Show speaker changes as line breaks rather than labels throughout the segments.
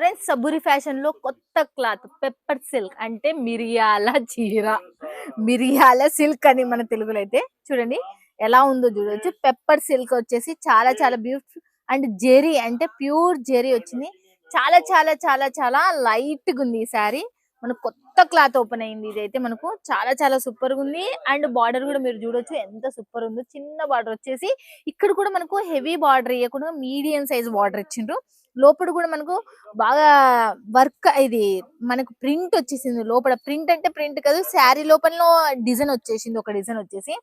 Friends Saburi ఫ్యాషన్లో కొత్త cloth pepper silk అంటే మిరియాల చీర. మిరియాల సిల్క్ అని మన తెలుగులో అయితే చూడండి ఎలా ఉందో చూడొచ్చు. పెప్పర్ సిల్క్ వచ్చేసి చాలా చాలా బ్యూటిఫుల్ అండ్ జెరీ అంటే ప్యూర్ జెరీ వచ్చింది. చాలా చాలా చాలా చాలా లైట్గా ఉంది ఈ శారీ. మనకు కొత్త క్లాత్ ఓపెన్ అయింది. ఇదైతే మనకు చాలా చాలా సూపర్గా ఉంది అండ్ బార్డర్ కూడా మీరు చూడొచ్చు ఎంత సూపర్ ఉందో. చిన్న బార్డర్ వచ్చేసి ఇక్కడ కూడా మనకు హెవీ బార్డర్ ఇవ్వకుండా మీడియం సైజ్ బార్డర్ ఇచ్చిండ్రు. లోపల కూడా మనకు బాగా వర్క్ ఇది మనకు ప్రింట్ వచ్చేసింది. లోపల ప్రింట్ అంటే ప్రింట్ కాదు శారీ లోపల డిజైన్ వచ్చేసింది. ఒక డిజైన్ వచ్చేసి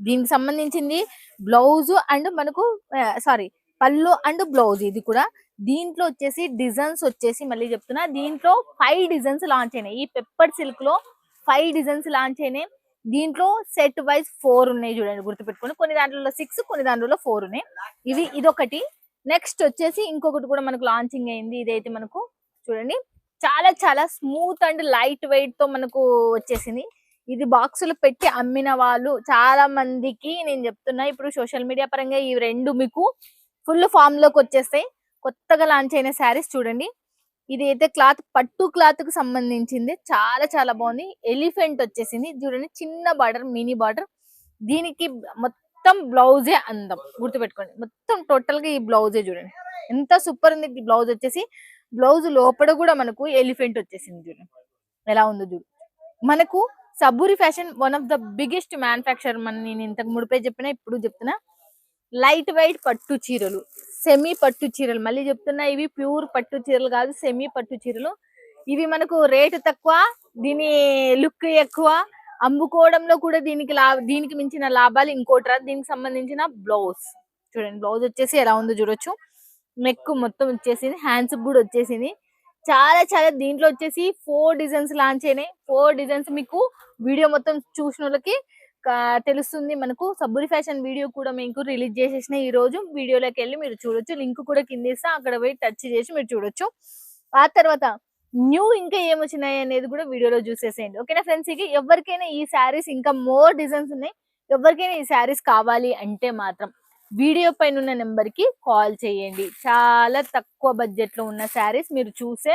దీనికి సంబంధించింది బ్లౌజ్ అండ్ మనకు సారీ పళ్ళు అండ్ బ్లౌజ్ ఇది కూడా. దీంట్లో వచ్చేసి డిజైన్స్ వచ్చేసి మళ్ళీ చెప్తున్నా. దీంట్లో ఫైవ్ డిజైన్స్ లాంచ్ అయినాయి. ఈ పెప్పర్ సిల్క్లో ఫైవ్ డిజైన్స్ లాంచ్ అయినాయి. దీంట్లో సెట్ వైజ్ ఫోర్ ఉన్నాయి చూడండి గుర్తుపెట్టుకోండి. కొన్ని దాంట్లో సిక్స్ కొన్ని దాంట్లో ఫోర్ ఉన్నాయి. ఇవి ఇదొకటి. నెక్స్ట్ వచ్చేసి ఇంకొకటి కూడా మనకు లాంచింగ్ అయింది. ఇదైతే మనకు చూడండి. చాలా చాలా స్మూత్ అండ్ లైట్ వెయిట్తో మనకు వచ్చేసింది. ఇది బాక్సులు పెట్టి అమ్మిన వాళ్ళు చాలా మందికి నేను చెప్తున్నా. ఇప్పుడు సోషల్ మీడియా పరంగా ఈ రెండు మీకు ఫుల్ ఫామ్లోకి వచ్చేస్తాయి. కొత్తగా లాంచ్ అయిన శారీస్ చూడండి. ఇది అయితే క్లాత్ పట్టు క్లాత్కు సంబంధించింది. చాలా చాలా బాగుంది. ఎలిఫెంట్ వచ్చేసింది. చూడండి చిన్న బార్డర్ మినీ బార్డర్ దీనికి మొత్తం బ్లౌజే అందం. గుర్తుపెట్టుకోండి. మొత్తం టోటల్గా ఈ బ్లౌజే చూడండి. ఎంత సూపర్ ఉంది. బ్లౌజ్ వచ్చేసి బ్లౌజ్ లోపల కూడా మనకు ఎలిఫెంట్ వచ్చేసింది చూడండి. ఎలా ఉందో చూడు. మనకు Saburi fashion one of the biggest manufacture మన నేను ఇంతకు ముడిపే చెప్పినా ఇప్పుడు చెప్తున్నా. లైట్ వెయిట్ పట్టు చీరలు. సెమీ పట్టు చీరలు. మళ్ళీ చెప్తున్నా ఇవి ప్యూర్ పట్టు చీరలు కాదు సెమీ పట్టు చీరలు. ఇవి మనకు రేటు తక్కువ దీని లుక్ ఎక్కువ. అమ్ముకోవడంలో కూడా దీనికి లా దీనికి మించిన లాభాలు ఇంకోటి రాదు. దీనికి సంబంధించిన బ్లౌజ్. చూడండి బ్లౌజ్ వచ్చేసి ఎలా ఉందో చూడొచ్చు. నెక్ మొత్తం వచ్చేసింది హ్యాండ్స్ కూడా వచ్చేసింది. చాలా చాలా దీంట్లో వచ్చేసి ఫోర్ డిజైన్స్ లాంచ్ అయినాయి ఫోర్ డిజైన్స్ మీకు వీడియో మొత్తం చూసిన వాళ్ళకి తెలుస్తుంది మనకు. సబ్బురి ఫ్యాషన్ వీడియో కూడా మీకు రిలీజ్ చేసేసిన ఈ రోజు. వీడియోలోకి వెళ్ళి మీరు చూడొచ్చు. లింక్ కూడా కింద ఇస్తా. అక్కడ పోయి టచ్ చేసి మీరు చూడొచ్చు. ఆ తర్వాత న్యూ ఇంకా ఏమొచ్చినాయి అనేది కూడా వీడియోలో చూసేసేయండి. ఓకేనా ఫ్రెండ్స్? ఇక ఎవరికైనా ఈ శారీస్ ఇంకా మోర్ డిజైన్స్ ఉన్నాయి. ఎవరికైనా ఈ శారీస్ కావాలి అంటే మాత్రం వీడియో పైన ఉన్న నెంబర్కి కాల్ చేయండి. చాలా తక్కువ బడ్జెట్లో ఉన్న శారీస్ మీరు చూసే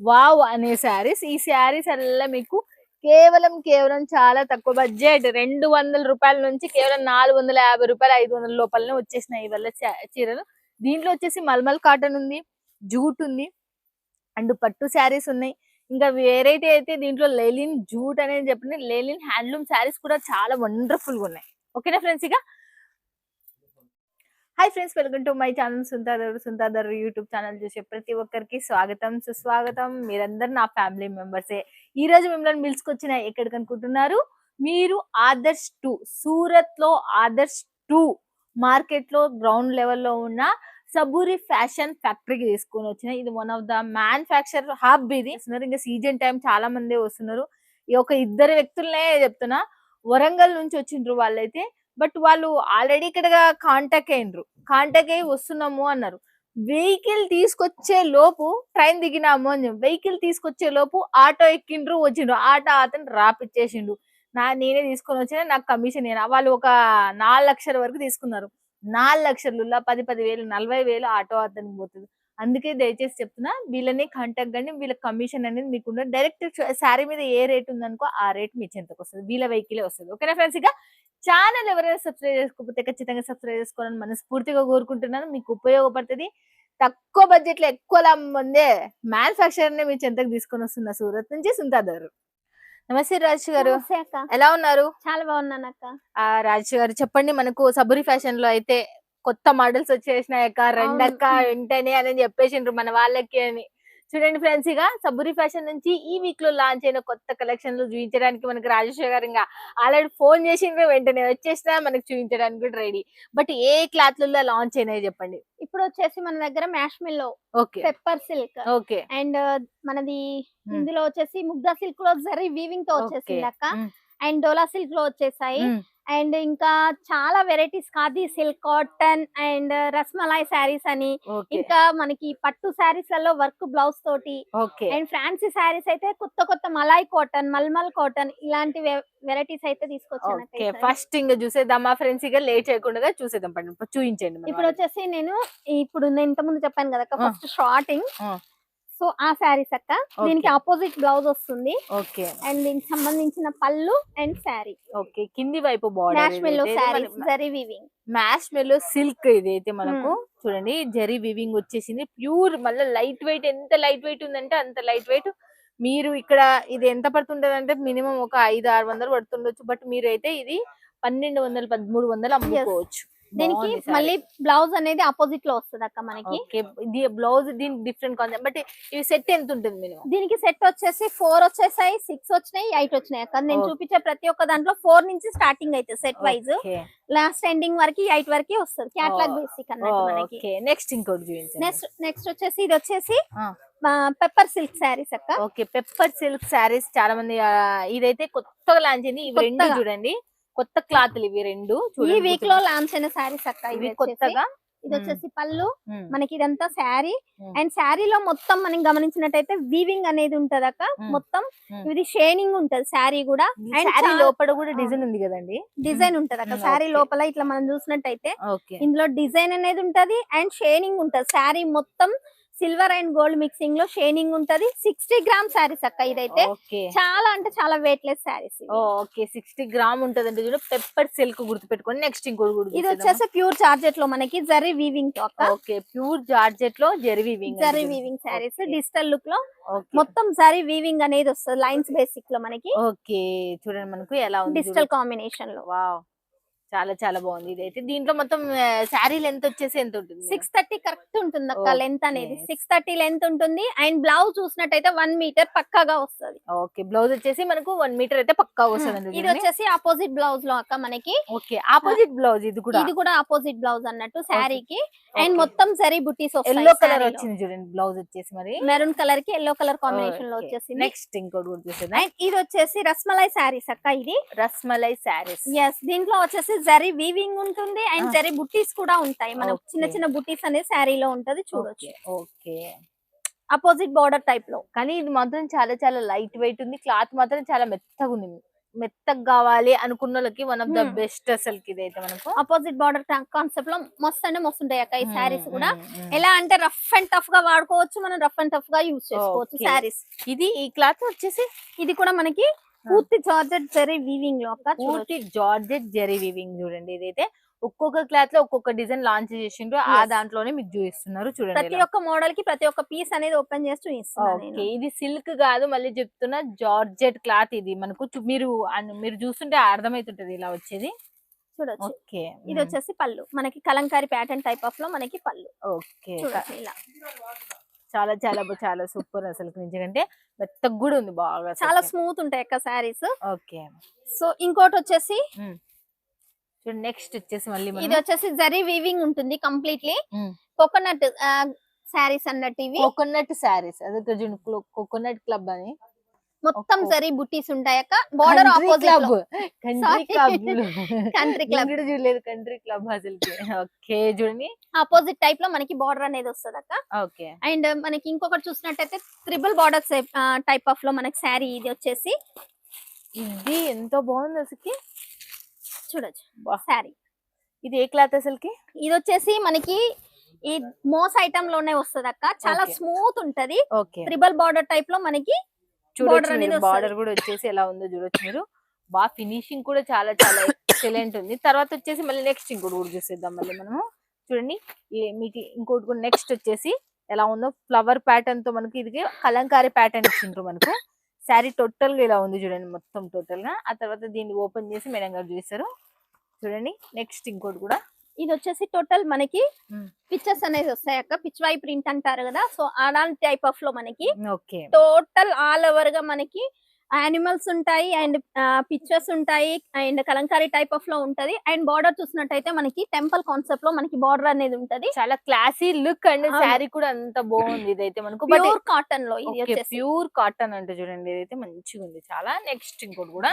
వావ్ అనే శారీస్. ఈ శారీస్ అల్లా మీకు కేవలం కేవలం చాలా తక్కువ బడ్జెట్. రెండు వందల రూపాయల నుంచి కేవలం నాలుగు వందల యాభై రూపాయలు ఐదు వందల లోపలనే వచ్చేసినాయి ఇవల్ల చీరలు. దీంట్లో వచ్చేసి మల్మల్ కాటన్ ఉంది జూట్ ఉంది అండ్ పట్టు శారీస్ ఉన్నాయి. ఇంకా వెరైటీ అయితే దీంట్లో లెలిన్ జూట్ అనేది చెప్పిన లెలిన్ హ్యాండ్లూమ్ శారీస్ కూడా చాలా వండర్ఫుల్గా ఉన్నాయి. ఓకేనా ఫ్రెండ్స్ ఇక? Hi friends welcome to my channel సుంతాదర్ సుంతాదర్ యూట్యూబ్ ఛానల్ చూసే ప్రతి ఒక్కరికి స్వాగతం సుస్వాగతం. మీరందరు నా ఫ్యామిలీ మెంబర్సే. ఈ రోజు మిమ్మల్ని పిలుచుకొచ్చిన ఎక్కడికి అనుకుంటున్నారు? మీరు ఆదర్శ్ టూ సూరత్లో ఆదర్శ్ టూ మార్కెట్లో గ్రౌండ్ లెవెల్లో ఉన్న సబూరి ఫ్యాషన్ ఫ్యాక్టరీకి తీసుకొని వచ్చిన. ఇది one of the manufacture hub ఇది. వస్తున్నారు. ఇంకా సీజన్ టైం చాలా మంది వస్తున్నారు. ఈ ఒక ఇద్దరు వ్యక్తులనే చెప్తున్నా. వరంగల్ నుంచి వచ్చిండ్రు వాళ్ళైతే బట్ వాళ్ళు ఆల్రెడీ ఇక్కడ కాంటాక్ట్ అయినరు. కాంటాక్ట్ అయ్యి వస్తున్నాము అన్నారు. వెహికల్ తీసుకొచ్చే లోపు ట్రైన్ దిగినాము అని వెహికల్ తీసుకొచ్చే లోపు ఆటో ఎక్కిండ్రు వచ్చిండ్రు. ఆటో అతను రాపిచ్చేసిండు నా నేనే తీసుకొని వచ్చిన నాకు కమిషన్ నేను వాళ్ళు ఒక నాలుగు లక్షల వరకు తీసుకున్నారు. నాలుగు లక్షలు పది పది వేలు నలభై వేలు ఆటో అతనికి పోతుంది. అందుకే దయచేసి చెప్తున్నా వీళ్ళని కాంటాక్ట్ కానీ వీళ్ళ కమిషన్ అనేది మీకు డైరెక్ట్ శారీ మీద ఏ రేట్ ఉందనుకో ఆ రేట్ మీ చెంతకు వస్తుంది. వీళ్ళ వెహికలే వస్తుంది. ఓకేనా ఫ్రెండ్స్ ఇక ఛానల్ ఎవరైనా సబ్స్క్రైబ్ చేసుకోకపోతే ఖచ్చితంగా సబ్స్క్రైబ్ చేసుకోవాలని మనస్ఫూర్తిగా కోరుకుంటున్నాను. మీకు ఉపయోగపడుతుంది. తక్కువ బడ్జెట్లో ఎక్కువ లాభం పొందే మ్యానుఫ్యాక్చర్ని మీ చెంతకు తీసుకొని వస్తున్న సూరత్ నుంచి సుంతాదారు నమస్తే రాజు గారు. ఎలా ఉన్నారు?
చాలా బాగున్నాను అక్క.
ఆ రాజు గారు చెప్పండి మనకు సబురి ఫ్యాషన్లో అయితే కొత్త మోడల్స్ వచ్చేసినాయక్క రెండక్క. వెంటనే అని చెప్పేసిండ్రు మన వాళ్ళకి అని. చూడండి ఫ్రెండ్స్ ఇక సబురి ఫ్యాషన్ నుంచి ఈ వీక్లో లాంచ్ అయిన కొత్త కలెక్షన్లు చూపించడానికి మనకి రాజేశ్వర్ గారు ఇంకా ఆల్రెడీ ఫోన్ చేసిండ్రు వెంటనే వచ్చేసినా మనకి చూపించడానికి కూడా రెడీ బట్ ఏ క్లాత్లలో లాంచ్ అయినాయి చెప్పండి
ఇప్పుడు వచ్చేసి మన దగ్గర మ్యాష్ మిల్లో
okay
pepper silk
okay
and మనది
Hmm.
ఇందులో వచ్చేసి ముగ్ధా సిల్క్లో జరీ వీవింగ్తో వచ్చేసింది. అక్క
Hmm.
అండ్ డోలా సిల్క్లో వచ్చేసాయి అండ్ ఇంకా చాలా varieties khadi silk cotton and rasmalai saris అని ఇంకా మనకి పట్టు శారీస్లలో వర్క్ బ్లౌజ్ తోటి అండ్ ఫ్యాన్సీ శారీస్ అయితే కొత్త కొత్త మలాయ్ కాటన్ మల్మల్ కాటన్ ఇలాంటి వెరైటీస్ అయితే తీసుకొచ్చాను.
ఫస్ట్ ఇంకా చూసేద్దామా ఫ్రెండ్స్ ఇక లేట్ చేయకుండా చూసేద్దాం చూపించండి
ఇప్పుడు. వచ్చేసి నేను ఇప్పుడు నేను ఇంత ముందు చెప్పాను కదా. First shorting. సో ఆ శారీస్ అక్క. దీనికి ఆపోజిట్ బ్లౌజ్ వస్తుంది.
ఓకే.
అండ్ దీనికి సంబంధించిన పళ్ళు అండ్ శారీ.
ఓకే. కింది వైపు
డాష్ మెల్లో శారీ
బార్డర్
జరీ వీవింగ్
మ్యాష్ మెల్లో సిల్క్ ఇది అయితే మనకు చూడండి జరీ వివింగ్ వచ్చేసింది. ప్యూర్ మళ్ళీ లైట్ వెయిట్ ఎంత లైట్ వెయిట్ ఉందంటే అంత లైట్ వెయిట్ మీరు ఇక్కడ ఇది ఎంత పడుతుంటది అంటే మినిమం ఒక ఐదు ఆరు వందలు పడుతుండొచ్చు. బట్ మీరైతే ఇది పన్నెండు వందలు పదమూడు వందలు అమ్ముకోవచ్చు.
దీనికి. మళ్ళీ బ్లౌజ్ అనేది ఆపోజిట్లో వస్తుంది అక్క మనకి.
బ్లౌజ్ దీనికి డిఫరెంట్ కాన్సెప్ట్ బట్ ఇవి సెట్ ఎంత ఉంటుంది మినిమం
దీనికి సెట్ వచ్చేసి ఫోర్ వచ్చేసాయి సిక్స్ వచ్చినాయి ఎయిట్ వచ్చినాయి అక్క. నేను. చూపించే ప్రతి ఒక్క దాంట్లో ఫోర్ నుంచి స్టార్టింగ్ అయితే సెట్ వైజ్ లాస్ట్ ఎండింగ్ వరకు ఎయిట్ వరకు వస్తుంది. క్యాట్లాగ్. బేసిక్ అన్నట్టు మనకి.
నెక్స్ట్ ఇంకోటి చూపించండి.
నెక్స్ట్ నెక్స్ట్ వచ్చేసి ఇది వచ్చేసి. పెప్పర్ సిల్క్ శారీస్ అక్క.
ఓకే పెప్పర్ సిల్క్ శారీస్ చాలా మంది ఇదైతే కొత్తగా లాంచ్ అయింది. ఇవి. చూడండి. కొత్త క్లాత్లు ఇవి రెండు
ఈ వీక్లో లాంచ్ అయిన శారీస్ అక్క
ఇవి కొత్తగా?
ఇది వచ్చేసి పళ్ళు. మనకి ఇదంతా శారీ. అండ్ శారీలో మొత్తం మనం గమనించినట్టయితే వీవింగ్ అనేది ఉంటది అక్క. మొత్తం. ఇది షేనింగ్ ఉంటది శారీ కూడా. and
శారీ లోపల కూడా డిజైన్ ఉంది కదండి?
డిజైన్ ఉంటది అక్క. శారీ. లోపల ఇట్లా మనం చూసినట్టయితే ఇందులో డిజైన్ అనేది ఉంటది అండ్ షేనింగ్ ఉంటది. శారీ మొత్తం సిల్వర్ అండ్ గోల్డ్ మిక్సింగ్లో షేనింగ్ ఉంటది. సిక్స్టీ గ్రామ్ శారీస్ అక్క ఇదైతే. చాలా అంటే చాలా weight less saris
okay sixty gram ఉంటదండి. చూడ పెప్పర్ సిల్క్ గుర్తు పెట్టుకోండి నెక్స్ట్ ఇంకోటి
ఇది వచ్చేసి ప్యూర్ చార్జెట్లో మనకి జరీ వీవింగ్తో
ఓకే ప్యూర్ జార్జెట్లో జెర్వీ వింగ్
జరీ వీవింగ్ శారీస్. డిజిటల్
లుక్లో
మొత్తం జరీ వీవింగ్ అనేది వస్తుంది. లైన్స్ బేసిక్లో మనకి.
ఓకే చూడండి మనకు ఎలా ఉంది
డిజిటల్ కాంబినేషన్లో.
వావ్ చాలా చాలా బాగుంది ఇదైతే. దీంట్లో మొత్తం శారీ లెంత్ వచ్చేసి ఎంత ఉంటుంది
సిక్స్ థర్టీ కరెక్ట్ ఉంటుంది అక్క. లెంత్ అనేది. సిక్స్ థర్టీ లెంత్ ఉంటుంది. అండ్ బ్లౌజ్ చూసినట్టయితే వన్ మీటర్ పక్కాగా వస్తుంది.
ఓకే. బ్లౌజ్ వచ్చేసి మనకు వన్ మీటర్ అయితే పక్కా వస్తుంది
ఇది వచ్చేసి ఆపోజిట్ బ్లౌజ్లో అక్క మనకి.
ఓకే. ఆపోజిట్ బ్లౌజ్ ఇది కూడా?
ఇది కూడా ఆపోజిట్ బ్లౌజ్ అన్నట్టు శారీకి. అండ్. మొత్తం జరీ బుటీస్
ఎల్లో కలర్ వచ్చింది చూడండి బ్లౌజ్ వచ్చేసి మరి.
మెరూన్ కలర్కి ఎల్లో కలర్ కాంబినేషన్లో వచ్చేసింది.
నెక్స్ట్ ఇంకోటి
అండ్ ఇది వచ్చేసి రస్మలై శారీస్ అక్క ఇది.
రస్మలై శారీస్.
ఎస్ దీంట్లో వచ్చేసి జరీ వీవింగ్ ఉంటుంది అండ్. జరీ బుట్టీస్ కూడా ఉంటాయి మనం. చిన్న చిన్న బుట్టీస్ అనేది శారీలో ఉంటది చూడొచ్చు
ఓకే
అపోజిట్ బార్డర్ టైప్లో
కానీ ఇది మాత్రం చాలా చాలా లైట్ వెయిట్ ఉంది క్లాత్ మాత్రం చాలా మెత్తగా ఉంది మెత్తగా కావాలి అనుకున్న వాళ్ళకి one of the
Hmm.
Best అసలు ఇదైతే మనకు
అపోజిట్ బార్డర్ కాన్సెప్ట్లో మస్తు అంటే మస్తు ఉంటాయి అక్క ఈ
Hmm,
శారీస్ కూడా
hmm, hmm.
ఎలా అంటే రఫ్ అండ్ టఫ్గా వాడుకోవచ్చు మనం రఫ్ అండ్ టఫ్గా యూజ్ చేసుకోవచ్చు. శారీస్
ఇది ఈ క్లాత్ వచ్చేసి
ఇది కూడా మనకి పూర్తి జార్జెట్ జరీ వీవింగ్లో అక్క
పూర్తి జార్జెట్ జెరీ వివింగ్ చూడండి ఇదైతే. ఒక్కొక్క క్లాత్లో ఒక్కొక్క డిజైన్ లాంచ్ చేసిండ్రు. ఆ. దాంట్లోనే మీకు చూపిస్తున్నారు చూడండి
ప్రతి. ఒక్క మోడల్కి ప్రతి ఒక్క పీస్ అనేది ఓపెన్ చేసి నేను.
ఇది సిల్క్ కాదు మళ్ళీ చెప్తున్నా జార్జెట్ క్లాత్ ఇది. మనకు మీరు మీరు చూస్తుంటే అర్థమైతుంటది ఇలా వచ్చేది.
చూడొచ్చు.
ఓకే
ఇది వచ్చేసి పళ్ళు. మనకి కలంకారీ ప్యాటర్న్ టైప్ ఆఫ్లో మనకి పళ్ళు.
ఓకే
ఇలా.
చాలా చాలా చాలా సూపర్ అసలు ఎందుకంటే మెత్తగా కూడా ఉంది బాగా
చాలా స్మూత్ ఉంటాయి అక్క శారీస్.
ఓకే.
సో ఇంకోటి వచ్చేసి
నెక్స్ట్ వచ్చేసి మళ్ళీ
ఇది వచ్చేసి జరీ వీవింగ్ ఉంటుంది కంప్లీట్లీ. కోకోనట్ శారీస్ అన్నట్టు ఇవి.
కోకోనట్ శారీస్ అదే ఇక్కడ చూడండి కోకోనట్ క్లబ్ అని.
మొత్తం జరీ బుట్టీస్ ఉంటాయి అక్క బార్డర్ ఆపోజిట్
కంట్రీ. క్లబ్ చూడలేదు కంట్రీ క్లబ్ అసలు ఓకే చూడండి.
ఆపోజిట్ టైప్లో మనకి బార్డర్ అనేది వస్తుంది అక్క
ఓకే.
అండ్ మనకి ఇంకొకటి చూసినట్టయితే త్రిబుల్ బార్డర్ టైప్ ఆఫ్లో మనకి శారీ ఇది వచ్చేసి.
ఇది ఎంతో బాగుంది అసలుకి.
చూడొచ్చు. శారీ
ఇది ఏ క్లాత్ అసలుకి?
ఇది వచ్చేసి మనకి ఈ మోస్ ఐటమ్లోనే వస్తుంది అక్క చాలా. స్మూత్ ఉంటది. త్రిబుల్ బార్డర్ టైప్లో మనకి
చూడొచ్చు. బార్డర్ కూడా వచ్చేసి ఎలా ఉందో చూడొచ్చు మీరు. బాగా ఫినిషింగ్ కూడా చాలా చాలా ఎక్సలెంట్ ఉంది. తర్వాత వచ్చేసి మళ్ళీ నెక్స్ట్ ఇంకోటి కూడా చూసేద్దాం మళ్ళీ మనము. చూడండి. మీకు ఇంకోటి కూడా నెక్స్ట్ వచ్చేసి ఎలా ఉందో ఫ్లవర్ ప్యాటర్న్తో మనకి ఇది కలంకారీ ప్యాటర్న్ ఇచ్చిండ్రు మనకు. శారీ టోటల్గా ఇలా ఉంది చూడండి మొత్తం టోటల్గా. ఆ తర్వాత దీన్ని ఓపెన్ చేసి మేడం గారు చూపిస్తారు చూడండి. నెక్స్ట్ ఇంకోటి కూడా
ఇది వచ్చేసి టోటల్ మనకి. పిక్చర్స్ అనేది వస్తాయి అక్క. పిచ్ వై ప్రింట్ అంటారు కదా. సో అలాంటి టైప్ ఆఫ్లో మనకి
ఓకే.
టోటల్ ఆల్ ఓవర్గా మనకి యానిమల్స్ ఉంటాయి అండ్ పిక్చర్స్ ఉంటాయి అండ్ కలంకారీ టైప్ ఆఫ్లో ఉంటది. అండ్ బార్డర్ చూసినట్టయితే మనకి టెంపుల్ కాన్సెప్ట్లో మనకి బార్డర్ అనేది ఉంటది.
చాలా క్లాసీ లుక్ అండ్. శారీ కూడా అంత బాగుంది ఇదైతే మనకు.
ప్యూర్ కాటన్లో ఇది
ప్యూర్ కాటన్ అంటే చూడండి ఇదైతే మంచిగా ఉంది. చాలా నెక్స్ట్ ఇంకోటి కూడా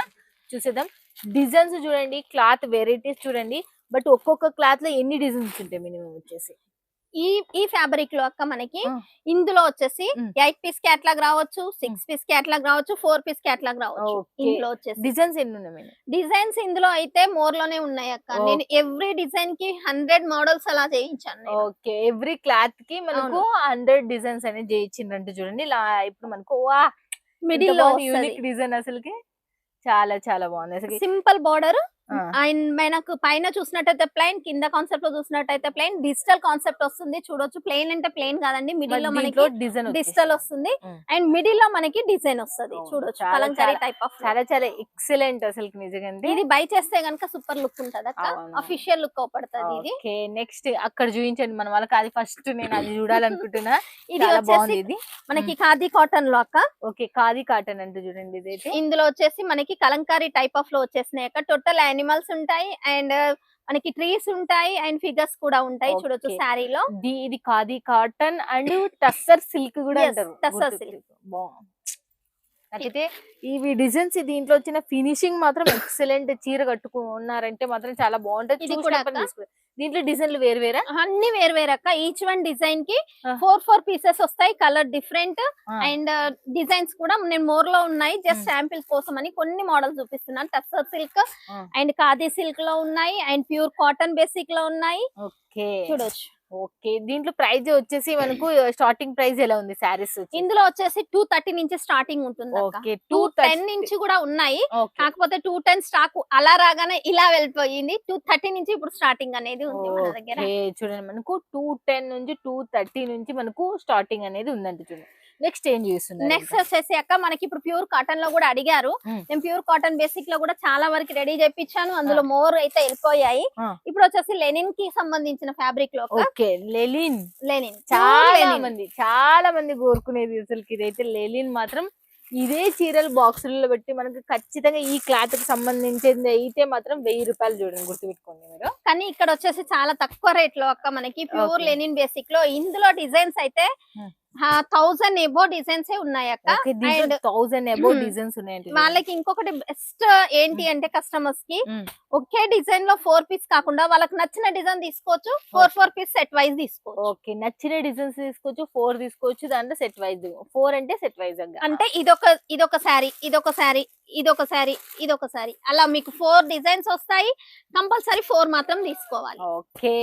చూసేద్దాం. డిజైన్స్ చూడండి క్లాత్ వెరైటీస్ చూడండి. బట్ ఒక్కొక్క క్లాత్లో ఎన్ని డిజైన్స్ ఉంటాయి మినిమం వచ్చేసి?
ఈ ఈ ఫ్యాబ్రిక్లో అక్క మనకి. ఇందులో వచ్చేసి. ఎయిట్ పీస్ క్యాట్లాగ్ రావచ్చు సిక్స్ పీస్ క్యాట్లాగ్ రావచ్చు ఫోర్ పీస్ క్యాట్లాగ్ రావచ్చు. ఇందులో వచ్చేసి.
డిజైన్స్ ఎన్ని ఉన్నాయి
డిజైన్స్ ఇందులో అయితే మోర్లోనే ఉన్నాయి అక్క. నేను ఎవ్రీ డిజైన్కి హండ్రెడ్ మోడల్స్ అలా చేయించాను.
ఓకే. ఎవ్రీ క్లాత్కి మనకు హండ్రెడ్ డిజైన్స్ అనేది చేయించిండ్రంటే చూడండి. ఇలా ఇప్పుడు మనకు వా
మిడిల్లో
యూనిక్ డిజైన్ అసలుకి. చాలా చాలా బాగుంది. అసలు
సింపుల్ బార్డర్ అండ్ మనకు పైన చూసినట్టయితే ప్లెయిన్ కింద కాన్సెప్ట్లో చూసినట్టయితే ప్లెయిన్ డిజిటల్ కాన్సెప్ట్ వస్తుంది. చూడొచ్చు. ప్లెయిన్ అంటే ప్లెయిన్ కాదండి. మిడిల్లో మనకి
డిజైన్
డిజిటల్ వస్తుంది. అండ్ మిడిల్లో మనకి డిజైన్ వస్తుంది. చూడొచ్చు. కలంకారీ టైప్ ఆఫ్
చాలా చాలా ఎక్సలెంట్ అసలు నిజంగా.
ఇది బై చేస్తే గనుక సూపర్ లుక్ ఉంటది అక్క. అఫీషియల్ లుక్ అవపడుతుంది ఇది.
ఓకే. నెక్స్ట్ అక్కడ చూపించండి. మన వాళ్ళకి అది ఫస్ట్ నేను అది చూడాలనుకుంటున్నా.
ఇది
చాలా బాగుంది ఇది.
మనకి ఖాదీ కాటన్లో అక్క.
ఓకే. ఖాదీ కాటన్ అంటే చూడండి ఇదైతే.
ఇందులో వచ్చేసి మనకి కలంకారీ టైప్ ఆఫ్లో వచ్చేసినాయి అక్క. టోటల్ యానిమల్స్ ఉంటాయి అండ్ మనకి ట్రీస్ ఉంటాయి అండ్ ఫిగర్స్ కూడా ఉంటాయి. చూడొచ్చు శారీలో.
ఇది khadi cotton and tussar silk కూడా
టస్సర్.
బాగుంది. నాకైతే ఇవి డిజైన్స్ దీంట్లో వచ్చిన ఫినిషింగ్ మాత్రం ఎక్సలెంట్ చీర కట్టుకున్నారంటే మాత్రం చాలా బాగుంటది. దీంట్లో డిజైన్లు వేరు వేరా?
అన్ని వేరు వేరు అక్క. ఈచ్ వన్
డిజైన్కి.
ఫోర్ ఫోర్ పీసెస్ వస్తాయి. కలర్ డిఫరెంట్ అండ్ డిజైన్స్ కూడా నేను మోర్లో ఉన్నాయి. జస్ట్ శాంపిల్ కోసం అని కొన్ని మోడల్స్ చూపిస్తున్నాను. Tussar silk. అండ్ ఖాదీ సిల్క్లో ఉన్నాయి. అండ్ ప్యూర్ కాటన్ బేసిక్లో ఉన్నాయి. చూడొచ్చు.
ఓకే. దీంట్లో ప్రైస్ వచ్చేసి మనకు స్టార్టింగ్ ప్రైస్ ఎలా ఉంది సారీస్
ఇందులో వచ్చేసి టూ థర్టీ నుంచి స్టార్టింగ్ ఉంటుంది
ఓకే.
టూ టెన్ నుంచి కూడా ఉన్నాయి. కాకపోతే టూ టెన్ స్టాక్ అలా రాగానే ఇలా వెళ్ళిపోయింది. టూ థర్టీ నుంచి ఇప్పుడు స్టార్టింగ్ అనేది ఉంది మన దగ్గర.
ఓకే చూడండి మనకు టూ టెన్ నుంచి టూ థర్టీ నుంచి మనకు స్టార్టింగ్ అనేది ఉందంట చూడండి. నెక్స్ట్ ఏం చూస్తున్నారు?
నెక్స్ట్ వచ్చేసి అక్క మనకి ఇప్పుడు ప్యూర్ కాటన్లో కూడా అడిగారు.
మ్మ్.
నేను ప్యూర్ కాటన్ బేసిక్లో కూడా చాలా వరకు రెడీ చేపించాను అందులో మోర్ అయితే వెళ్ళిపోయాయి.
ఆ.
ఇప్పుడు వచ్చేసి లెనిన్కి సంబంధించిన ఫ్యాబ్రిక్లో
ఓకే లెలిన్
లెనిన్.
చాలా మంది చాలా మంది కోరుకునేది అసలు ఇదైతే లెలిన్ మాత్రం. ఇదే చీరలు బాక్సులలో పెట్టి మనకు ఖచ్చితంగా ఈ క్లాత్కి సంబంధించింది అయితే మాత్రం వెయ్యి రూపాయలు చూడండి గుర్తుపెట్టుకోండి మీరు.
కానీ ఇక్కడ వచ్చేసి చాలా తక్కువ రేట్లో అక్క మనకి ప్యూర్. లెనిన్ బేసిక్లో ఇందులో డిజైన్స్ అయితే. థౌసండ్ ఎబో డిజైన్స్ ఉన్నాయి అక్క
థౌసండ్
Hmm.
డిజైన్స్ ఉన్నాయండి
వాళ్ళకి ఇంకొకటి బెస్ట్ ఏంటి
మ్మ్.
అంటే కస్టమర్స్కి
మ్మ్.
ఒకే డిజైన్లో ఫోర్ పీస్ కాకుండా వాళ్ళకి నచ్చిన డిజైన్ తీసుకోవచ్చు four. Four piece set wise తీసుకోవచ్చు
ఓకే నచ్చిన డిజైన్స్ తీసుకోవచ్చు ఫోర్ తీసుకోవచ్చు దాంట్లో సెట్ వైజ్ ఫోర్ అంటే సెట్ వైజ్
అంటే ఇదొక ఇదొక శారీ ఇదొక శారీ ఇదొక శారీ ఇదొక శారీ అలా మీకు ఫోర్ డిజైన్స్ వస్తాయి. కంపల్సరీ ఫోర్ మాత్రం తీసుకోవాలి.
ఓకే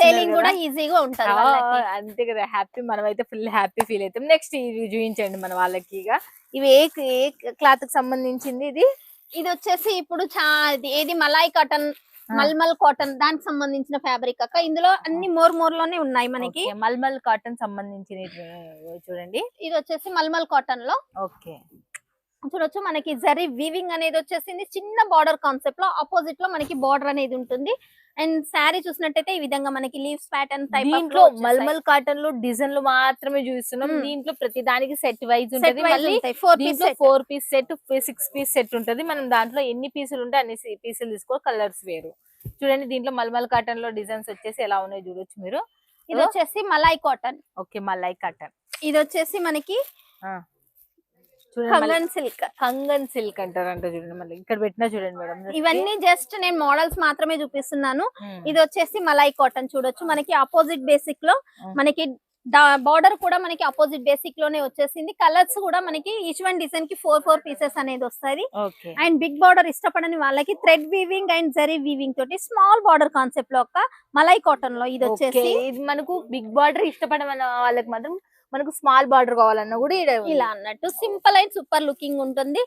సేలింగ్ కూడా ఈజీగా ఉంటది.
అంతే కదా హ్యాపీ మనం అయితే ఫుల్ హ్యాపీ ఫీల్ అవుతాం. నెక్స్ట్ ఇవి చూపించండి మన వాళ్ళకి ఇక. ఇవి ఏ ఏ క్లాత్కి సంబంధించింది ఇది?
ఇది వచ్చేసి ఇప్పుడు చా ఇది ఏది మలాయ్ కాటన్. మల్మల్ కాటన్ దానికి సంబంధించిన ఫ్యాబ్రిక్ అక్క. ఇందులో అన్ని మోర్ మోర్లోనే ఉన్నాయి మనకి.
మల్మల్ కాటన్ సంబంధించిన చూడండి.
ఇది వచ్చేసి మల్మల్ కాటన్లో.
ఓకే.
చూడొచ్చు మనకి జరీ వీవింగ్ అనేది వచ్చేసింది. చిన్న బార్డర్ కాన్సెప్ట్లో ఆపోజిట్లో మనకి బార్డర్ అనేది ఉంటుంది. అండ్ శారీ చూసినట్టయితే ఈ విధంగా మనకి లీవ్స్ ప్యాటర్న్ టైప్
దీంట్లో మల్మల్ కాటన్లో డిజైన్లు మాత్రమే చూస్తున్నాం. దీంట్లో ప్రతి దానికి సెట్ వైజ్ ఉంటుంది.
Four piece
set six piece set ఉంటది. మనం దాంట్లో ఎన్ని పీసులు ఉంటే అన్ని పీసులు తీసుకో కలర్స్ వేరు. చూడండి దీంట్లో మల్మల్ కాటన్లో డిజైన్స్ వచ్చేసి ఎలా ఉన్నాయో చూడొచ్చు మీరు.
ఇది వచ్చేసి malai cotton
okay malai cotton
ఇది వచ్చేసి మనకి కంగన్ సిల్క్.
కంగన్ సిల్క్ అంటారంట చూడండి మళ్ళీ. ఇక్కడ పెట్టినా చూడండి మేడం.
ఇవన్నీ జస్ట్ నేను మోడల్స్ మాత్రమే చూపిస్తున్నాను. ఇది వచ్చేసి మలాయ్ కాటన్ చూడొచ్చు. మనకి ఆపోజిట్
బేసిక్లో.
మనకి బార్డర్ కూడా మనకి ఆపోజిట్ బేసిక్లోనే వచ్చేసింది. కలర్స్ కూడా మనకి ఈచ్ వన్ డిజైన్కి ఫోర్ ఫోర్ పీసెస్ అనేది వస్తుంది. అండ్ బిగ్ బార్డర్ ఇష్టపడని వాళ్ళకి thread weaving and zari weaving తోటి స్మాల్ బార్డర్ కాన్సెప్ట్లో ఒక మలై కాటన్లో ఇది వచ్చేసి
ఇది మనకు బిగ్ బార్డర్ ఇష్టపడే మన వాళ్ళకి మాత్రం మనకు స్మాల్ బార్డర్ కావాలన్నా కూడా.
ఇలా అన్నట్టు సింపుల్ అండ్ సూపర్ లుకింగ్ ఉంటుంది.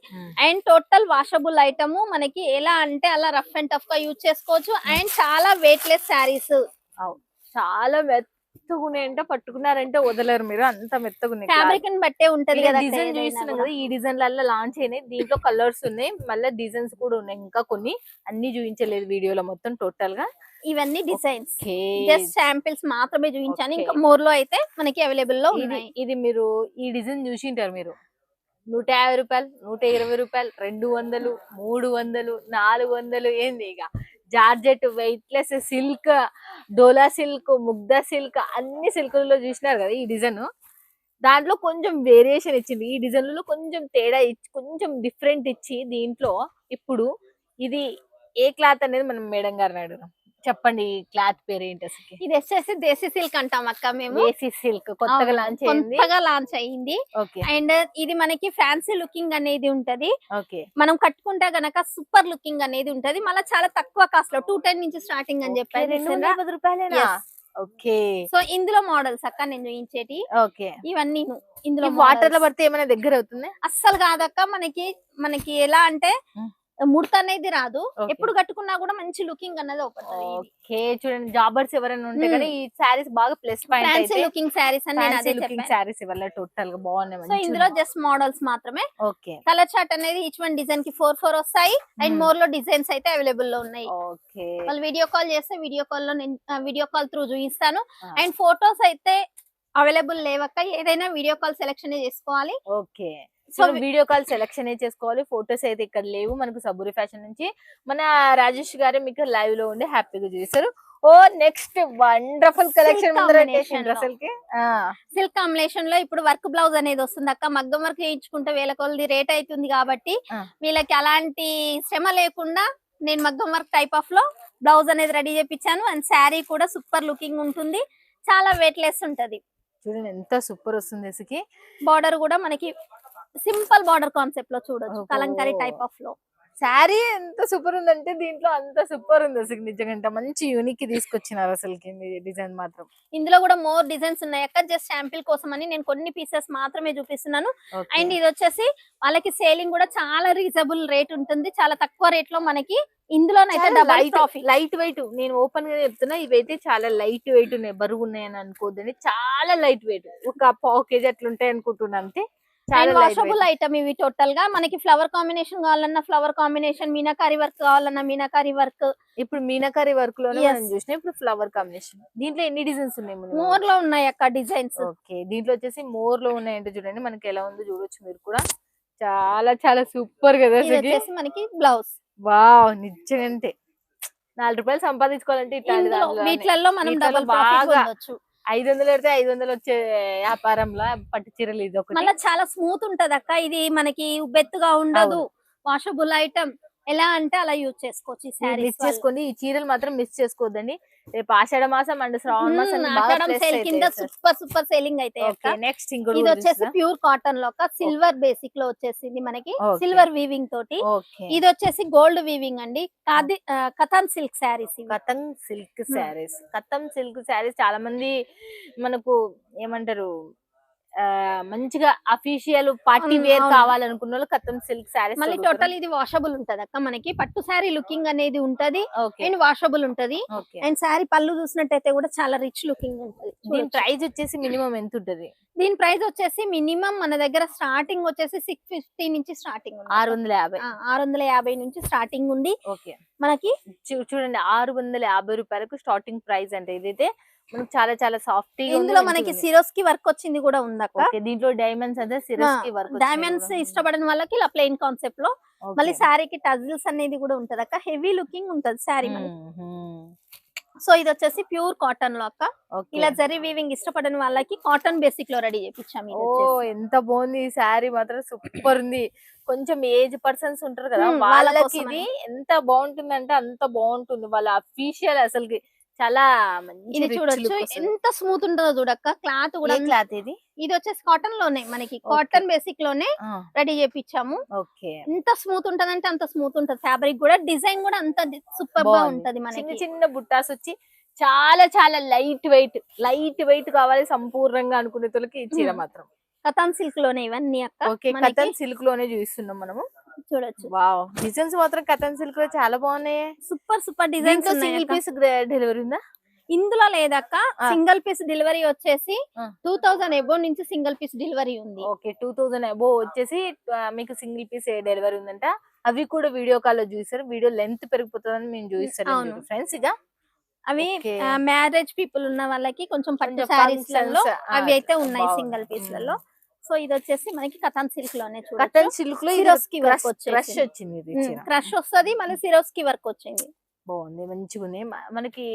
అండ్ టోటల్ వాషబుల్ ఐటమ్ మనకి ఎలా అంటే అలా రఫ్ అండ్ టఫ్గా యూజ్ చేసుకోవచ్చు. అండ్ చాలా వెయిట్ లెస్ శారీస్
చాలా మెత్తగున్నాయంటే పట్టుకున్నారంటే వదలరు మీరు. అంత మెత్తగున్నాయి
ఫ్యాబ్రిక్ని బట్టే ఉంటది కదా
డిజైన్ చూస్తున్నాం. కదా ఈ డిజైన్లలో లాంచ్ అయినాయి. దీంట్లో కలర్స్ ఉన్నాయి. మళ్ళీ డిజైన్స్ కూడా ఉన్నాయి ఇంకా కొన్ని. అన్ని చూపించలేదు వీడియోలో మొత్తం టోటల్గా.
ఇవన్నీ డిజైన్స్. జస్ట్ శాంపిల్స్ మాత్రమే చూపించాను. ఇంకా మోర్లో అయితే మనకి
అవైలబుల్లో
ఉన్నాయి.
ఇది మీరు ఈ డిజైన్ చూసింటారు మీరు. నూట యాభై రూపాయలు నూట ఇరవై రూపాయలు రెండు వందలు మూడు వందలు నాలుగు వందలు ఏంది ఇక? Georgette weightless silk Dola silk Mugdha silk అన్ని సిల్కులలో చూసినారు కదా ఈ డిజైన్. దాంట్లో కొంచెం వేరియేషన్ ఇచ్చింది. ఈ డిజైన్లలో కొంచెం తేడా ఇచ్చి కొంచెం డిఫరెంట్ ఇచ్చి దీంట్లో ఇప్పుడు ఇది ఏ క్లాత్ అనేది మనం మేడం గారిని అడుగుదాం చెప్పండి క్లాత్ పేరు ఏంటి అసలు
ఇది వచ్చేసి దేశీ సిల్క్ అంటాం అక్క మేము.
ఏసీ సిల్క్ కొత్తగా లాంచ్ అయింది.
కొత్తగా లాంచ్ అయింది అండ్ ఇది మనకి ఫ్యాన్సీ లుకింగ్ అనేది ఉంటది.
ఓకే.
మనం కట్టుకుంటే గనక సూపర్ లుకింగ్ అనేది ఉంటది. మళ్ళీ చాలా తక్కువ కాస్ట్లో టూ టెన్ నుంచి స్టార్టింగ్ అని చెప్పారు
రూపాయలేనా. ఓకే.
సో ఇందులో మోడల్స్ అక్క నేను చూపించేటి
ఓకే.
ఇవన్నీ ఇందులో వాటర్లో.
పడితే ఏమైనా దగ్గర అవుతుంది?
అస్సలు కాదక్క మనకి మనకి ఎలా అంటే. ముడత అనేది రాదు. ఎప్పుడు కట్టుకున్నా కూడా మంచి లుకింగ్ అనేది
ఓకే చూడండి జాబర్స్ ఎవరైనా ఉంటే. కానీ ఈ శారీస్ బాగా ప్లస్ పాయింట్
లుకింగ్ శారీస్ అని
లుకింగ్ శారీస్ ఇవాళ టోటల్గా బాగున్నాయి
సో ఇందులో జస్ట్ మోడల్స్ మాత్రమే.
ఓకే.
కలర్ చార్ట్ అనేది ఈచ్ వన్ డిజైన్కి ఫోర్ ఫోర్ వస్తాయి. అండ్. మోర్లో డిజైన్స్ అయితే అవైలబుల్లో ఉన్నాయి.
ఓకే.
వాళ్ళు వీడియో కాల్ చేస్తే వీడియో కాల్లో నేను వీడియో కాల్ త్రూ చూపిస్తాను. అండ్ ఫొటోస్ అయితే అవైలబుల్ లేవక్క ఏదైనా వీడియో కాల్ సెలెక్షన్ చేసుకోవాలి.
Okay.
So
video call selection చేసుకోవాలి. ఫొటోస్ అయితే ఇక్కడ లేవు. మనకు సబూరి ఫ్యాషన్ నుంచి మన రాజేష్ గారు మీకు లైవ్లో ఉండి హ్యాపీగా చూస్తారు ఓ నెక్స్ట్ వండర్ఫుల్ కలెక్షన్
సిల్క్ కాంబినేషన్లో ఇప్పుడు వర్క్ బ్లౌజ్ అనేది వస్తుంది అక్క. మగ్గం వర్క్ చేయించుకుంటే వేల కొలది రేట్ అవుతుంది కాబట్టి. వీళ్ళకి అలాంటి శ్రమ లేకుండా నేను మగ్గం వర్క్ టైప్ ఆఫ్లో బ్లౌజ్ అనేది రెడీ చేపించాను అండ్ శారీ కూడా సూపర్ లుకింగ్ ఉంటుంది. చాలా వెయిట్ లెస్ ఉంటది.
చూడండి ఎంత సూపర్ వస్తుంది
బార్డర్ కూడా మనకి సింపుల్ బార్డర్ కాన్సెప్ట్లో చూడొచ్చు. కలంకారీ టైప్ ఆఫ్లో.
శారీ ఎంత సూపర్ ఉందంటే దీంట్లో అంత సూపర్ ఉంది అసలు నిజంగా. మంచి యూనిక్ తీసుకొచ్చినారు అసలుకి డిజైన్ మాత్రం.
ఇందులో కూడా మోర్ డిజైన్స్ ఉన్నాయి. అక్క జస్ట్ శాంపిల్ కోసం అని నేను కొన్ని పీసెస్ మాత్రమే చూపిస్తున్నాను. అండ్ ఇది వచ్చేసి వాళ్ళకి సేలింగ్ కూడా చాలా రీజనబుల్ రేట్ ఉంటుంది. చాలా తక్కువ రేట్లో మనకి ఇందులోనైతే
లైట్ లైట్ వెయిట్ నేను ఓపెన్గా చెప్తున్నా ఇవైతే చాలా లైట్ వెయిట్ ఉన్నాయి బరువు ఉన్నాయి అని అనుకోద్దని చాలా లైట్ వెయిట్ ఒక పావు కేజీ అట్లా ఉంటాయి అనుకుంటున్నా అంతే.
అండ్ వాషబుల్ ఐటమ్ ఇవి టోటల్గా. మనకి ఫ్లవర్ కాంబినేషన్ కావాలన్నా ఫ్లవర్ కాంబినేషన్ మీనాకారి వర్క్ కావాలన్నా మీనాకారి వర్క్
ఇప్పుడు మీనాకారి వర్క్. మనం చూసినా ఇప్పుడు ఫ్లవర్ కాంబినేషన్ దీంట్లో ఎన్ని డిజైన్స్ ఉన్నాయి
మోర్లో ఉన్నాయి అక్క డిజైన్స్
ఓకే. దీంట్లో వచ్చేసి మోర్లో ఉన్నాయంటే చూడండి మనకి ఎలా ఉందో చూడొచ్చు మీరు కూడా. చాలా చాలా సూపర్ కదా
వచ్చేసి మనకి బ్లౌజ్
వావ్ నిజంటే నాలుగు రూపాయలు సంపాదించుకోవాలంటే.
వీటిలలో మనం డబల్
బాగా ఐదు వందలు పెడితే ఐదు వందలు వచ్చే వ్యాపారంలో పట్టు చీరలు ఇది ఒకటి
మళ్ళీ చాలా స్మూత్ ఉంటది అక్క ఇది మనకి ఉబ్బెత్తుగా ఉండదు. వాషబుల్ ఐటమ్ ఎలా అంటే అలా యూజ్ చేసుకోవచ్చు ఈ
మిస్
శారీస్
చేసుకోండి ఈ చీరలు మాత్రం మిస్ చేసుకోవద్దండి. రేపు ఆషాఢ మాసం అండ్ శ్రావణ మాసం
సేల్ కింద సూపర్ సూపర్ సేలింగ్ అయితే
నెక్స్ట్ ఇంకోటి
ఇది వచ్చేసి ప్యూర్ కాటన్లో సిల్వర్ బేసిక్లో వచ్చేసింది మనకి. సిల్వర్ వీవింగ్ తోటి. ఇది వచ్చేసి గోల్డ్ వీవింగ్ అండి. కాది కథన్ సిల్క్ శారీస్ ఇవి.
కథం సిల్క్ శారీస్. కథం సిల్క్ శారీస్ చాలా మంది మనకు ఏమంటారు మంచిగా అఫీషియల్ పార్టీ వేర్. కావాలనుకున్న వాళ్ళు కథం సిల్క్ శారీస్
మళ్ళీ టోటల్ ఇది వాషబుల్ ఉంటది అక్క మనకి. పట్టు శారీ లుకింగ్ అనేది ఉంటది. అండ్ వాషబుల్ ఉంటది. అండ్ శారీ పళ్ళు చూసినట్టయితే కూడా చాలా రిచ్ లుకింగ్ ఉంటది.
దీని. ప్రైస్ వచ్చేసి మినిమం ఎంత ఉంటది
దీని ప్రైస్ వచ్చేసి మినిమం మన దగ్గర స్టార్టింగ్ వచ్చేసి సిక్స్ ఫిఫ్టీ నుంచి స్టార్టింగ్
ఆరు వందల యాభై.
ఆరు వందల యాభై నుంచి స్టార్టింగ్ ఉంది. మనకి
చూడండి ఆరు వందల యాభై రూపాయలకు స్టార్టింగ్ ప్రైస్ అంటే ఇదైతే మనకు చాలా చాలా సాఫ్ట్
ఇందులో మనకి సిరోస్కి వర్క్ వచ్చింది కూడా ఉందక్క?
దీంట్లో డైమండ్స్ అంటే సిరస్కి వర్క్
డైమండ్స్ ఇష్టపడిన వాళ్ళకి ఇలా ప్లెయిన్ కాన్సెప్ట్లో మళ్ళీ శారీకి టజిల్స్ అనేది కూడా ఉంటది అక్క హెవీ లుకింగ్ ఉంటది శారీ మనకి. సో ఇది వచ్చేసి ప్యూర్ కాటన్లో అక్క ఇలా జరీ వీవింగ్ ఇష్టపడిన వాళ్ళకి కాటన్ బేసిక్లో రెడీ చేపించాము
ఓ. ఎంత బాగుంది ఈ శారీ మాత్రం. సూపర్ ఉంది. కొంచెం ఏజ్ పర్సన్స్ ఉంటారు కదా
వాళ్ళ
వాళ్ళకి. ఇది ఎంత బాగుంటుంది అంటే అంత బాగుంటుంది. వాళ్ళ అఫీషియల్ అసలుకి చాలా
ఇది చూడొచ్చు. ఎంత స్మూత్ ఉంటుందో చూడక్క. క్లాత్ కూడా
క్లాత్ ఇది?
ఇది వచ్చేసి కాటన్లోనే మనకి కాటన్ బేసిక్లోనే రెడీ చేపించాము ఎంత స్మూత్ ఉంటదంటే అంత స్మూత్ ఉంటది ఫ్యాబ్రిక్ కూడా డిజైన్ కూడా అంత
సూపర్గా.
ఉంటది మనకి.
చిన్న బుట్టాస్ వచ్చి చాలా చాలా లైట్ వెయిట్ లైట్ వెయిట్ కావాలి సంపూర్ణంగా అనుకునే తోలకి చీర. మాత్రం.
కథాన్ సిల్క్లోనే ఇవన్నీ అక్క.
ఓకే కథన్ సిల్క్లోనే చూపిస్తున్నాం మనము.
చూడొచ్చు.
వావ్! డిజైన్స్ మాత్రం కథన్ సిల్క్లో చాలా బాగున్నాయి.
Super super designs
single piece delivery ఉందా?
ఇందులో లేదక్క. సింగిల్ పీస్ డెలివరీ వచ్చేసి. టూ థౌసండ్ ఎబో నుంచి సింగిల్ పీస్ డెలివరీ ఉంది.
ఓకే టూ థౌసండ్ అబో వచ్చేసి మీకు సింగిల్ పీస్ డెలివరీ ఉందంట. అవి కూడా వీడియో కాల్లో చూసారు వీడియో లెంత్ పెరిగిపోతుందని మేము చూపిస్తాను
అవును.
ఫ్రెండ్స్ ఇక
అవి. మ్యారేజ్ పీపుల్ ఉన్న వాళ్ళకి కొంచెం పట్టు శారీస్ అవి అయితే ఉన్నాయి. సింగిల్ పీస్లలో సో ఇది వచ్చేసి మనకి కథాన్ సిల్క్లోనే
కటన్
చూడొచ్చు
సిల్క్లో
Siro's కి work
క్రష్
వచ్చేసింది.
వచ్చింది.
క్రష్ వస్తది మళ్ళీ సిరోస్కి వర్క్ వచ్చింది.
బాగుంది మంచిగా ఉంది మనకి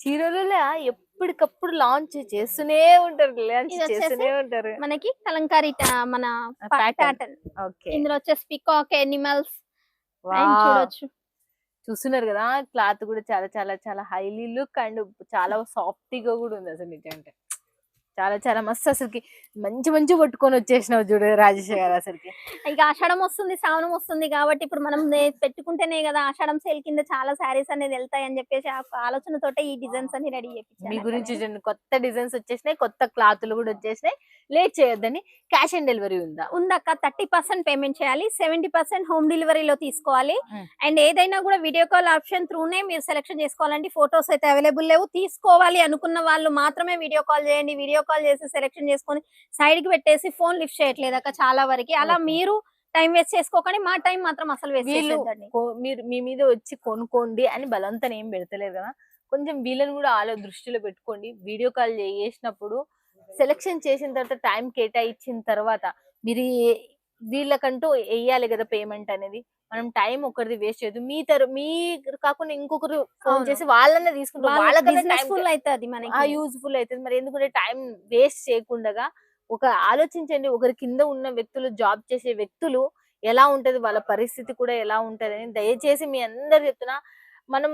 చీరలలో ఎప్పటికప్పుడు లాంచ్ చేస్తూనే ఉంటారు లాంచ్ చేస్తూనే ఉంటారు.
మనకి కలంకారీ మన. Pattern
okay.
ఇందులో వచ్చేసి పికాక్ ఎనిమల్స్ చూడొచ్చు.
చూస్తున్నారు కదా క్లాత్ కూడా చాలా చాలా చాలా హైలీ లుక్ అండ్ చాలా సాఫ్టీగా కూడా ఉంది అసలు నిజంటే చాలా చాలా మస్తు అసలుకి. మంచి మంచి పట్టుకొని వచ్చేసినావు చూడు రాజేష్ గారు అసలుకి.
ఇక ఆషాఢం వస్తుంది శ్రావణం వస్తుంది కాబట్టి ఇప్పుడు మనం పెట్టుకుంటేనే కదా ఆషాఢం సేల్ కింద చాలా శారీస్ అనేది వెళ్తాయి అని చెప్పేసి ఆ ఆలోచనతోటే ఈ డిజైన్స్ అన్ని రెడీ
మీ
చేయించాను
గురించి చూడండి కొత్త డిజైన్స్ వచ్చేసినాయి కొత్త క్లాత్లు కూడా వచ్చేసినాయి. లేట్ చేయొద్దని క్యాష్ ఆన్ డెలివరీ ఉందా?
ఉందక్క థర్టీ పర్సెంట్ పేమెంట్ చేయాలి సెవెంటీ పర్సెంట్ హోమ్ డెలివరీలో తీసుకోవాలి. అండ్ ఏదైనా కూడా వీడియో కాల్ ఆప్షన్ త్రూనే మీరు సెలెక్షన్ చేసుకోవాలంటే ఫొటోస్ అయితే అవైలబుల్ లేవు. తీసుకోవాలి అనుకున్న వాళ్ళు మాత్రమే వీడియో కాల్ చేయండి వీడియో కాల్ చేసి సెలెక్షన్ చేసుకొని సైడ్కి పెట్టేసి ఫోన్ లిఫ్ట్ చేయట్లేదు అక్క చాలా వరకు. అలా. మీరు టైం వేస్ట్ చేసుకోకండి మా టైం మాత్రం అసలు వేస్ట్
మీరు మీ మీద వచ్చి కొనుక్కోండి అని బలవంతం ఏం పెడతలేరు కదా. కొంచెం వీళ్ళని కూడా ఆలో దృష్టిలో పెట్టుకోండి. వీడియో కాల్ చేసినప్పుడు సెలెక్షన్ చేసిన తర్వాత టైం కేటాయించిన తర్వాత మీరు వీళ్ళకంటూ వేయాలి కదా పేమెంట్ అనేది. మనం టైం ఒకరిది వేస్ట్ చేయదు. మీ తర మీ కాకుండా ఇంకొకరు ఫోన్. చేసి వాళ్ళనే తీసుకుంటారు. వాళ్ళకన్నా
ఫుల్ అవుతుంది మనకి.
యూజ్ఫుల్ అవుతుంది మరి ఎందుకంటే టైం వేస్ట్ చేయకుండా ఒక ఆలోచించండి. ఒకరి కింద ఉన్న వ్యక్తులు జాబ్ చేసే వ్యక్తులు ఎలా ఉంటది? వాళ్ళ పరిస్థితి కూడా ఎలా ఉంటది? అని దయచేసి మీ అందరు చెప్తున్నా మనం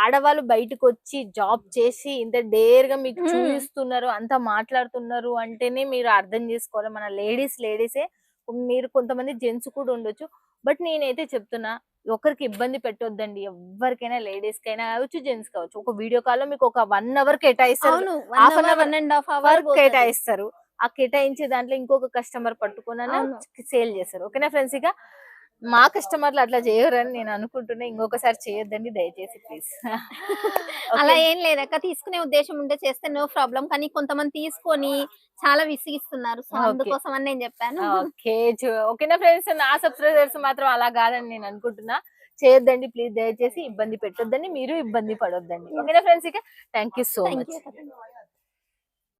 ఆడవాళ్ళు బయటకు వచ్చి జాబ్ చేసి ఇంత డేర్గా మీకు. చూపిస్తున్నారు అంత మాట్లాడుతున్నారు అంటేనే మీరు అర్థం చేసుకోవాలి. మన లేడీస్ లేడీసే మీరు కొంతమంది జెంట్స్ కూడా ఉండొచ్చు. బట్ నేనైతే చెప్తున్నా ఒకరికి ఇబ్బంది పెట్టొద్దండి. ఎవరికైనా లేడీస్ కైనా కావచ్చు జెంట్స్ కావచ్చు. ఒక వీడియో కాల్లో మీకు ఒక వన్ అవర్ కేటాయిస్తారు. an hour
one and half
hour
hour
కేటాయిస్తారు. ఆ కేటాయించే దాంట్లో ఇంకొక కస్టమర్ పట్టుకున్నా. సేల్ చేస్తారు. ఓకేనా ఫ్రెండ్స్ ఇక? మా కస్టమర్లు అట్లా చేయరని నేను అనుకుంటున్నా. ఇంకొకసారి చేయొద్దండి దయచేసి ప్లీజ్.
అలా ఏం లేదక్క. తీసుకునే ఉద్దేశం ఉంటే చేస్తే నో ప్రాబ్లం. కానీ కొంతమంది తీసుకొని చాలా విసిగిస్తున్నారు. సో. అందుకోసం అని నేను చెప్పాను.
ఓకే ఓకేనా ఫ్రెండ్స్? నా సబ్స్క్రైబర్స్ మాత్రం అలా కాదని నేను అనుకుంటున్నా. చేయొద్దండి ప్లీజ్. దయచేసి ఇబ్బంది పెట్టొద్దని మీరు ఇబ్బంది పడొద్దండి. ఓకేనా ఫ్రెండ్స్? ఇక థ్యాంక్ యూ సో మచ్.